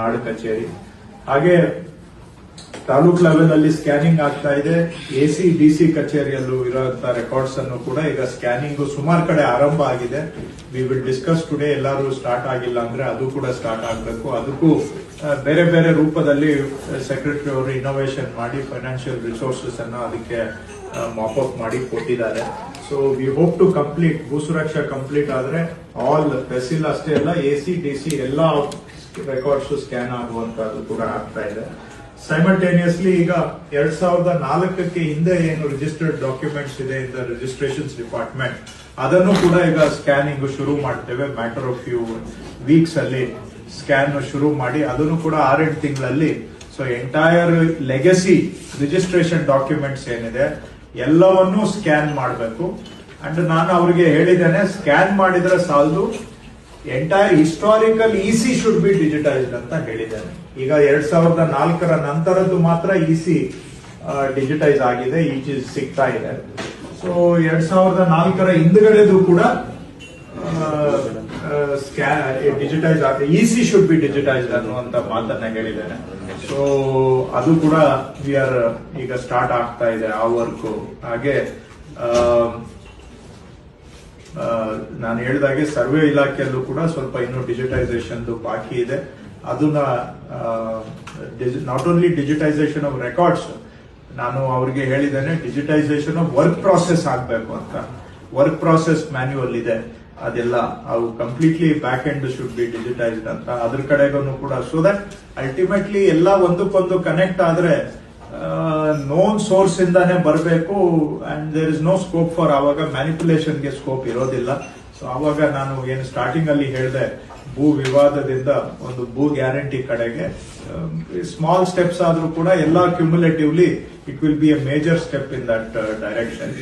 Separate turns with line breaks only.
ನಾಡು ಕಚೇರಿ. ಹಾಗೆ ತಾಲೂಕ್ ಲೆವೆಲ್ ಅಲ್ಲಿ ಸ್ಕ್ಯಾನಿಂಗ್ ಆಗ್ತಾ ಇದೆ. ಎ ಸಿ, ಡಿ ಸಿ ಕಚೇರಿಯಲ್ಲೂ ಇರುವಂತಹ ರೆಕಾರ್ಡ್ಸ್ ಅನ್ನು ಕೂಡ ಈಗ ಸ್ಕ್ಯಾನಿಂಗ್ ಸುಮಾರು ಕಡೆ ಆರಂಭ ಆಗಿದೆ. ವಿ ವಿಲ್ ಡಿಸ್ಕಸ್ ಟುಡೇ ಎಲ್ಲರೂ ಸ್ಟಾರ್ಟ್ ಆಗಿಲ್ಲ ಅಂದ್ರೆ ಅದು ಕೂಡ ಸ್ಟಾರ್ಟ್ ಆಗಬೇಕು. ಅದಕ್ಕೂ ಬೇರೆ ಬೇರೆ ರೂಪದಲ್ಲಿ ಸೆಕ್ರೆಟರಿ ಅವರು ಇನೋವೇಷನ್ ಮಾಡಿ ಫೈನಾನ್ಷಿಯಲ್ ರಿಸೋರ್ಸಸ್ ಅನ್ನು ಅದಕ್ಕೆ ಅಪ್ ಮಾಡಿ ಕೊಟ್ಟಿದ್ದಾರೆ. So we hope to complete Bhoo Suraksha complete ಆದ್ರೆ ಆಲ್ ತಹಸೀಲ್ ಅಷ್ಟೇ ಅಲ್ಲ, ಎ ಸಿ, ಡಿ ಸಿ ಎಲ್ಲ ರೆಕಾರ್ಡ್ಸ್ ಸ್ಕ್ಯಾನ್ ಆಗುವಂತದ್ದು ಕೂಡ ಆಗ್ತಾ ಇದೆ. ಸೈಮಲ್ಟೇನಿಯಸ್ಲಿ ಈಗ ಎರಡ್ ಸಾವಿರದ ನಾಲ್ಕಕ್ಕೆ ಹಿಂದೆ ಏನು ರಿಜಿಸ್ಟರ್ಡ್ ಡಾಕ್ಯುಮೆಂಟ್ಸ್ ಇದೆ ಇನ್ ದ ರಿಜಿಸ್ಟ್ರೇಷನ್ಸ್ ಡಿಪಾರ್ಟ್ಮೆಂಟ್ ಅದನ್ನು ಕೂಡ ಈಗ ಸ್ಕ್ಯಾನಿಂಗ್ ಶುರು ಮಾಡ್ತೇವೆ. ಮ್ಯಾಟರ್ ಆಫ್ ಫ್ಯೂ ವೀಕ್ಸ್ ಅಲ್ಲಿ ಸ್ಕ್ಯಾನ್ ಶುರು ಮಾಡಿ, ಅದನ್ನು ಕೂಡ ಆರೆಂಟು ತಿಂಗಳಲ್ಲಿ. So entire legacy registration documents ಏನಿದೆ, ಎಲ್ಲವನ್ನೂ ಸ್ಕ್ಯಾನ್ ಮಾಡಬೇಕು. ಅಂಡ್ ನಾನು ಅವರಿಗೆ ಹೇಳಿದ್ದೇನೆ ಸ್ಕ್ಯಾನ್ ಮಾಡಿದ್ರೆ ಸಾಲದು entire historical EC should be digitised ಅಂತ ಹೇಳಿದ್ದಾರೆ. ಈಗ ಎರಡ್ ಸಾವಿರದ ನಾಲ್ಕರ ನಂತರದ್ದು ಮಾತ್ರ ಇಸಿ ಡಿಜಿಟೈಸ್ ಆಗಿದೆ, ಈಚೆ ಸಿಗ್ತಾ ಇದೆ. ಸೊ ಎರಡ್ ಸಾವಿರದ ನಾಲ್ಕರ ಹಿಂದ್ಗಡೆದು ಕೂಡ ಡಿಜಿಟೈಸ್ ಆಗಿದೆ ಸಿ ಶುಡ್ ಬಿ ಡಿಜಿಟೈಸ್ಡ್ ಅನ್ನುವಂತ ಮಾತನ್ನ ಹೇಳಿದ್ದಾರೆ. ಸೊ ಅದು ಕೂಡ ವಿ ಆರ್ ಈಗ ಸ್ಟಾರ್ಟ್ ಆಗ್ತಾ ಇದೆ, ಆ ವರ್ಕ್ ಹಾಗೆ ನಾನು ಹೇಳಿದಾಗೆ ಸರ್ವೆ ಇಲಾಖೆಯಲ್ಲೂ ಕೂಡ ಸ್ವಲ್ಪ ಇನ್ನೂ ಡಿಜಿಟೈಸೇಷನ್ ಬಾಕಿ ಇದೆ. ಅದನ್ನ not only digitisation of records, ನಾನು ಅವ್ರಿಗೆ ಹೇಳಿದ್ದೇನೆ, ಡಿಜಿಟೈಸೇಷನ್ ಆಫ್ ವರ್ಕ್ ಪ್ರಾಸೆಸ್ ಆಗಬೇಕು ಅಂತ. ವರ್ಕ್ ಪ್ರಾಸೆಸ್ ಮ್ಯಾನ್ಯುವಲ್ ಇದೆ. ಅದೆಲ್ಲ ಅವು completely back end should be digitised ಅಂತ. ಅದ್ರ ಕಡೆಗೂ ಕೂಡ ಸೊ ದಟ್ ಅಲ್ಟಿಮೇಟ್ಲಿ ಎಲ್ಲ ಒಂದಕ್ಕೊಂದು ಕನೆಕ್ಟ್ ಆದ್ರೆ ನೋನ್ ಸೋರ್ಸ್ ಇಂದಾನೆ ಬರಬೇಕು and there is no scope for ಅವಾಗ ಮ್ಯಾನಿಪುಲೇಷನ್ಗೆ ಸ್ಕೋಪ್ ಇರೋದಿಲ್ಲ. ಸೊ ಆವಾಗ ನಾನು ಏನು ಸ್ಟಾರ್ಟಿಂಗ್ ಅಲ್ಲಿ ಹೇಳಿದೆ, ಭೂ ವಿವಾದದಿಂದ ಒಂದು ಭೂ ಗ್ಯಾರಂಟಿ ಕಡೆಗೆ ಸ್ಮಾಲ್ ಸ್ಟೆಪ್ಸ್ ಆದರೂ ಕೂಡ ಎಲ್ಲ cumulatively it will be a major step in that direction